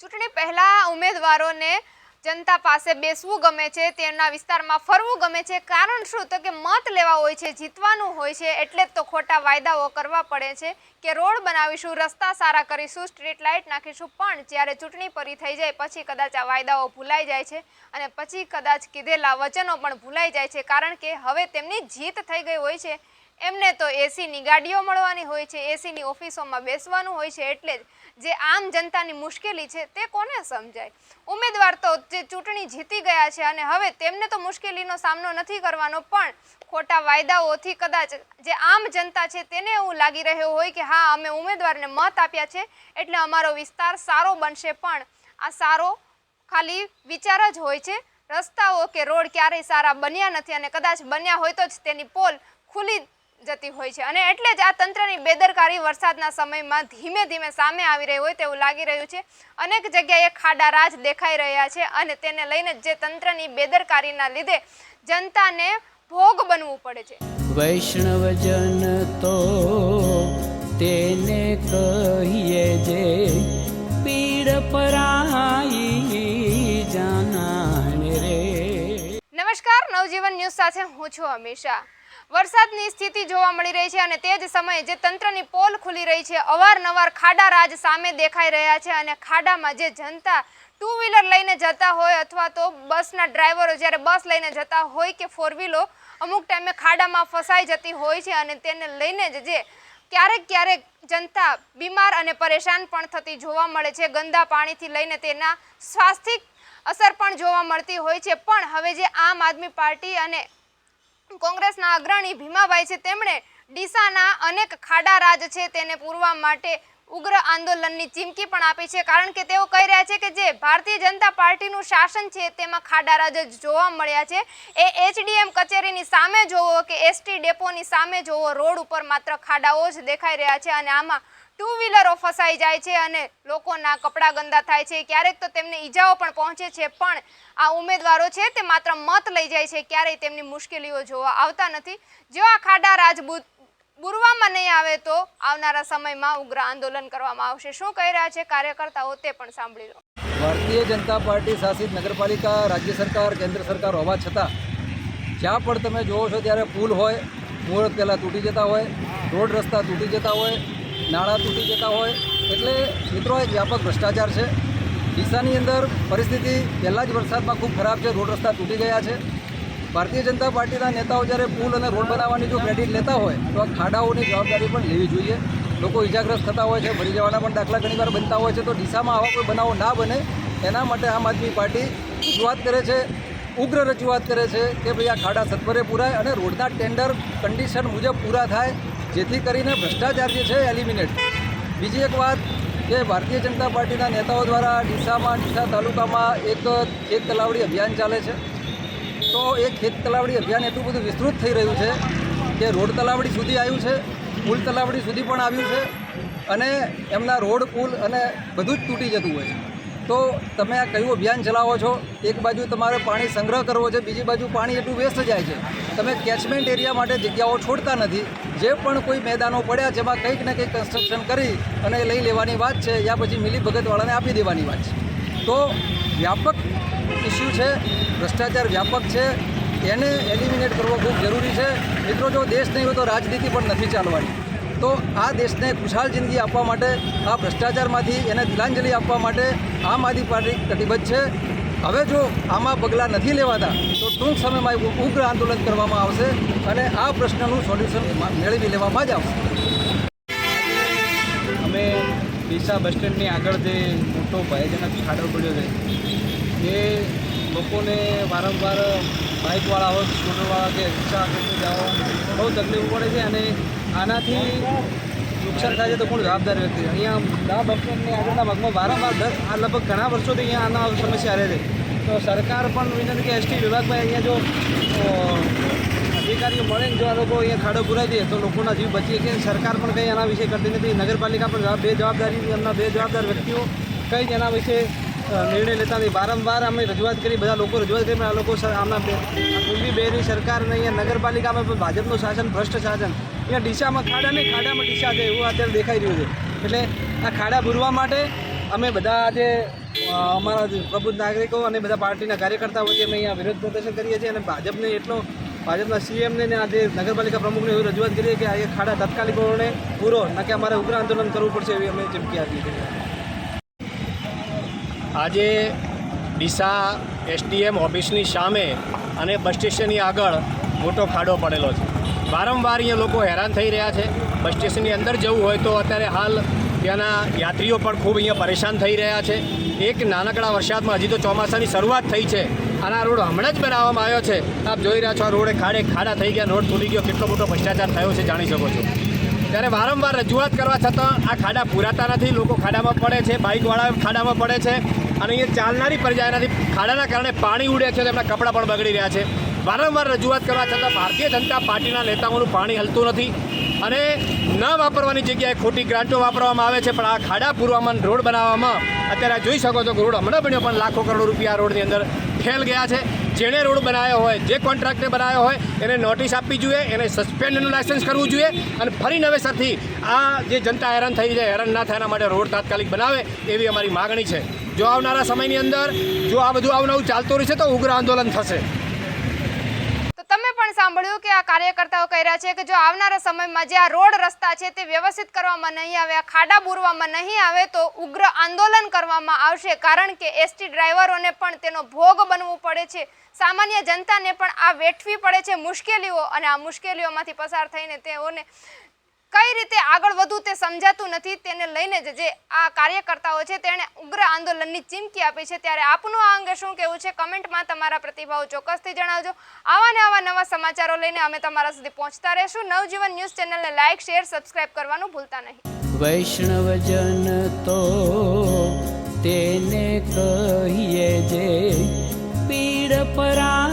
ચૂંટણી પહેલા ઉમેદવારોને જનતા પાસે બેસવું ગમે છે, તેમના વિસ્તારમાં ફરવું ગમે છે. કારણ શું? તો કે મત લેવા હોય છે, જીતવાનું હોય છે, એટલે જ તો ખોટા વાયદાઓ કરવા પડે છે કે રોડ બનાવીશું, રસ્તા સારા કરીશું, સ્ટ્રીટ લાઇટ નાખીશું. પણ જ્યારે ચૂંટણી પરી થઈ જાય, પછી કદાચ આ વાયદાઓ ભૂલાઈ જાય છે અને પછી કદાચ કીધેલા વચનો પણ ભૂલાઈ જાય છે. કારણ કે હવે તેમની જીત થઈ ગઈ હોય છે. એમને તો એસીની ગાડીઓ મળવાની હોય છે, એસીની ઓફિસોમાં બેસવાનું હોય છે, એટલે જ જે આમ જનતાની મુશ્કેલી છે તે કોને સમજાય? ઉમેદવાર તો જે ચૂંટણી જીતી ગયા છે અને હવે તેમને તો મુશ્કેલીનો સામનો નથી કરવાનો, પણ ખોટા વાયદાઓથી કદાચ જે આમ જનતા છે તેને એવું લાગી રહ્યું હોય કે હા, અમે ઉમેદવારને મત આપ્યા છે, એટલે અમારો વિસ્તાર સારો બનશે, પણ આ સારો ખાલી વિચાર જ હોય છે. રસ્તાઓ કે રોડ ક્યારેય સારા બન્યા નથી અને કદાચ બન્યા હોય તો જ તેની પોલ ખુલી જતી હોય છે. અને એટલે જ આ તંત્રની બેદરકારી વરસાદના સમયમાં ધીમે ધીમે સામે આવી રહી હોય તેવું લાગી રહ્યું છે. અનેક જગ્યાએ ખાડા રાજ દેખાઈ રહ્યા છે અને તેને લઈને જે તંત્રની બેદરકારીના લીધે જનતાને ભોગ બનવું પડે છે. વૈષ્ણવજન તો તેને કહીએ જે પીડ પરાઈ જાનાને રે. નમસ્કાર નવજીવન ન્યૂઝ સાથે હું છું હંમેશા વરસાદની સ્થિતિ જોવા મળી રહી છે અને તે જ સમયે જે તંત્રની પોલ ખુલી રહી છે, અવારનવાર ખાડા રાજ સામે દેખાઈ રહ્યા છે અને ખાડામાં જે જનતા ટુ વ્હીલર લઈને જતા હોય અથવા તો બસના ડ્રાઈવરો જ્યારે બસ લઈને જતા હોય કે ફોર વ્હીલો અમુક ટાઈમે ખાડામાં ફસાઈ જતી હોય છે અને તેને લઈને જ જે ક્યારેક ક્યારેક જનતા બીમાર અને પરેશાન પણ થતી જોવા મળે છે. ગંદા પાણીથી લઈને તેના સ્વાસ્થિક અસર પણ જોવા મળતી હોય છે. પણ હવે જે આમ આદમી પાર્ટી અને કોંગ્રેસના અગ્રણી ભીમાભાઈ છે. તેમણે ડીસાના અનેક ખાડા રાજ છે તેને પૂરવા માટે ઉગ્ર આંદોલનની ચીમકી પણ આપી છે. કારણ કે તેઓ કહી રહ્યા છે કે જે ભારતીય જનતા પાર્ટીનું શાસન છે તેમાં ખાડા રાજ જ જોવા મળ્યા છે. એ એચડીએમ કચેરીની સામે જોવો કે એસટી ડેપોની સામે જોવો, રોડ ઉપર માત્ર ખાડાઓ જ દેખાઈ રહ્યા છે અને આમાં ટુ વ્હીલરો ફસાઈ જાય છે અને લોકોના કપડાં ગંદા થાય છે. ક્યારેક તો તેમને ઈજાઓ પણ પહોંચે છે, પણ આ ઉમેદવારો છે તે માત્ર મત લઈ જાય છે. ક્યારેય તેમની મુશ્કેલીઓ જોવા આવતા નથી. જો આ ખાડા રાજબૂત બુરવામાં નહીં આવે તો આવનારા સમયમાં ઉગ્ર આંદોલન કરવામાં આવશે. શું કહી રહ્યા છે કાર્યકર્તાઓ તે પણ સાંભળી લો. ભારતીય જનતા પાર્ટી શાસિત નગરપાલિકા, રાજ્ય સરકાર, કેન્દ્ર સરકાર હોવા છતાં, જ્યાં પણ તમે જોવો છો ત્યારે પુલ હોય મુહૂર્ત પહેલાં તૂટી જતા હોય, રોડ રસ્તા તૂટી જતા હોય નાણાં તૂટી જતા હોય એટલે મિત્રો એક વ્યાપક ભ્રષ્ટાચાર છે. ડીસાની અંદર પરિસ્થિતિ પહેલાં જ વરસાદમાં ખૂબ ખરાબ છે, રોડ રસ્તા તૂટી ગયા છે. ભારતીય જનતા પાર્ટીના નેતાઓ જ્યારે પુલ અને રોડ બનાવવાની જો ક્રેડિટ લેતા હોય, તો આ ખાડાઓની જવાબદારી પણ લેવી જોઈએ. લોકો ઇજાગ્રસ્ત થતા હોય છે મરી જવાના પણ દાખલા ઘણીવાર બનતા હોય છે. તો ડીસામાં આવા કોઈ બનાવો ના બને, એના માટે આમ આદમી પાર્ટી રજૂઆત કરે છે, ઉગ્ર રજૂઆત કરે છે કે ભાઈ આ ખાડા સત્વરે પૂરાય અને રોડના ટેન્ડર કન્ડિશન મુજબ પૂરા થાય. જેથી કરીને ભ્રષ્ટાચાર જે છે એલિમિનેટ બીજી એક વાત કે ભારતીય જનતા પાર્ટીના નેતાઓ દ્વારા ડીસામાં, ડીસા તાલુકામાં એક ખેત તલાવડી અભિયાન ચાલે છે. તો એ ખેત તલાવડી અભિયાન એટલું બધું વિસ્તૃત થઈ રહ્યું છે કે રોડ તલાવડી સુધી આવ્યું છે, પુલ તલાવડી સુધી પણ આવ્યું છે અને એમના રોડ, પુલ અને બધું જ તૂટી જતું હોય છે. તો તમે આ કયું અભિયાન ચલાવો છો? એક બાજુ તમારે પાણી સંગ્રહ કરવો છે, બીજી બાજુ પાણી એટલું વેસ્ટ જાય છે. તમે કેચમેન્ટ એરિયા માટે જગ્યાઓ છોડતા નથી. જે પણ કોઈ મેદાનો પડ્યા જેમાં કંઈક ને કંઈક કન્સ્ટ્રક્શન કરી અને લઈ લેવાની વાત છે, યા પછી મિલી ભગતવાળાને આપી દેવાની વાત છે. તો વ્યાપક ઇસ્યુ છે, ભ્રષ્ટાચાર વ્યાપક છે, એને એલિમિનેટ કરવો ખૂબ જરૂરી છે. મિત્રો, જો દેશ નહીં હોય તો રાજનીતિ પણ નથી ચાલવાની. તો આ દેશને ખુશહાલ જિંદગી આપવા માટે, આ ભ્રષ્ટાચારમાંથી એને તિલાંજલિ આપવા માટે આમ આદમી પાર્ટી કટિબદ્ધ છે. હવે જો આમાં પગલાં નથી લેવાતા, તો ટૂંક સમયમાં એવું ઉગ્ર આંદોલન કરવામાં આવશે અને આ પ્રશ્નનું સોલ્યુશન મેળવી લેવામાં જ આવશે. અમે ડીસા બસ સ્ટેન્ડની આગળ જે મોટો ભયજનક ખાડો પડ્યો છે, એ લોકોને વારંવાર બાઇકવાળા હોય, સ્કૂટરવાળા કે રિક્ષા જવા બહુ તકલીફ પડે છે અને આનાથી નુકસાન થાય છે તો કોણ જવાબદાર વ્યક્તિ? અહીંયા આ બસ આગળના ભાગમાં વારંવાર દસ, આ લગભગ ઘણા વર્ષોથી અહીંયા આના સમસ્યા રહે છે. તો સરકાર પણ વિનંતી કે એસટી વિભાગમાં અહીંયા જો અધિકારીઓ મળે ને જો આ લોકો અહીંયા ખાડો પુરાઈ દે તો લોકોના જીવ બચી કે સરકાર પણ કંઈ એના વિશે કરતી નથી. નગરપાલિકા પણ બે જવાબદારી, એમના બે જવાબદાર વ્યક્તિઓ કંઈ જ એના વિશે નિર્ણય લેતા નથી વારંવાર અમે રજૂઆત કરી, બધા લોકો રજૂઆત કરી આ લોકો આમના બે, આ પૂર્વી બેની સરકાર અને અહીંયા નગરપાલિકામાં પણ ભાજપનું શાસન, ભ્રષ્ટ શાસન અહીંયા ડીસામાં ખાડા નહીં, ખાડામાં ડીસા છે, એવું અત્યારે દેખાઈ રહ્યું છે. એટલે આ ખાડા ભરવા માટે અમે બધા આજે અમારા જે પ્રબુદ્ધ નાગરિકો અને બધા પાર્ટીના કાર્યકર્તાઓ વચ્ચે અમે અહીંયા વિરોધ પ્રદર્શન કરીએ છીએ અને ભાજપને એટલો, ભાજપના સીએમને ને આજે નગરપાલિકા પ્રમુખને એવી રજૂઆત કરીએ કે આ ખાડા તાત્કાલિક ધોરણે પૂરો, ન કે અમારે ઉગ્ર આંદોલન કરવું પડશે એવી અમે ચીમકી આપી છે આજે ડીસા એસડીએમ ઓફિસની સામે અને બસ સ્ટેશનની આગળ મોટો ખાડો પડેલો છે. વારંવાર અહીંયા લોકો હેરાન થઈ રહ્યા છે. બસ સ્ટેશનની અંદર જવું હોય તો અત્યારે હાલ ત્યાંના યાત્રીઓ પણ ખૂબ અહીંયા પરેશાન થઈ રહ્યા છે. એક નાનકડા વરસાદમાં હજી તો ચોમાસાની શરૂઆત થઈ છે. અને આ રોડ હમણાં જ બનાવવામાં આવ્યો છે. આપ જોઈ રહ્યા છો આ રોડે ખાડે ખાડા થઈ ગયા રોડ તૂટી ગયો. કેટલો મોટો ભ્રષ્ટાચાર થયો છે જાણી શકો છો. ત્યારે વારંવાર રજૂઆત કરવા છતાં આ ખાડા પૂરાતા નથી. લોકો ખાડામાં પડે છે, બાઇકવાળા ખાડામાં પડે છે. અને અહીંયા ચાલનારી પ્રજા એનાથી ખાડાના કારણે પાણી ઉડે છે તેમના કપડાં પણ બગડી રહ્યા છે. વારંવાર રજૂઆત કરવા છતાં ભારતીય જનતા પાર્ટીના નેતાઓનું પાણી હલતું નથી અને ન વાપરવાની જગ્યાએ ખોટી ગ્રાન્ટો વાપરવામાં આવે છે, પણ આ ખાડા પૂરવામાં રોડ બનાવવામાં અત્યારે જોઈ શકો છો કે રોડ હમણાં બન્યો, પણ લાખો કરોડ રૂપિયા રોડની અંદર ફેલ ગયા છે. જેણે રોડ બનાવ્યો હોય, જે કોન્ટ્રાક્ટે બનાવ્યો હોય, એને નોટિસ આપવી જોઈએ, એને સસ્પેન્ડનું લાયસન્સ કરવું જોઈએ અને ફરી નવેસરથી આ જે જનતા હેરાન થઈ જાય હેરાન ના થાય એના માટે રોડ તાત્કાલિક બનાવે એવી અમારી માગણી છે. જો આવનારા સમયની અંદર જો આ બધું આવું નવું ચાલતું રહેશે તો ઉગ્ર આંદોલન થશે. પણ કે આ કાર્યકર્તાઓ કહી રહ્યા છે કે જો આવનારા સમયમાં જે આ રોડ રસ્તા છે તે વ્યવસ્થિત કરવામાં નહીં આવે, આ ખાડા બૂરવામાં નહીં આવે, તો ઉગ્ર આંદોલન કરવામાં આવશે. કારણ કે એસટી ડ્રાઈવરોને પણ તેનો ભોગ બનવું પડે છે. સામાન્ય જનતાને પણ આ વેઠવી પડે છે મુશ્કેલીઓ અને આ મુશ્કેલીઓમાંથી પસાર થઈને તેઓને કઈ રીતે આગળ વધવું તે સમજાતું નથી. તેને લઈને જ જે આ કાર્યકર્તાઓ છે તેણે ઉગ્ર આંદોલનની ચીમકી આપી છે. ત્યારે આપનું આ અંગે શું કહેવું છે કમેન્ટમાં તમારા પ્રતિભાવ ચોક્કસથી જણાવજો. આવા ને આવા નવા સમાચારો લઈને અમે તમારા સુધી પહોંચતા રહેશું. નવજીવન ન્યૂઝ ચેનલને લાઇક શેર, સબસ્ક્રાઇબ કરવાનું ભૂલતા નહીં. વૈષ્ણવજન તો તેને કહીએ જે પીડ જાના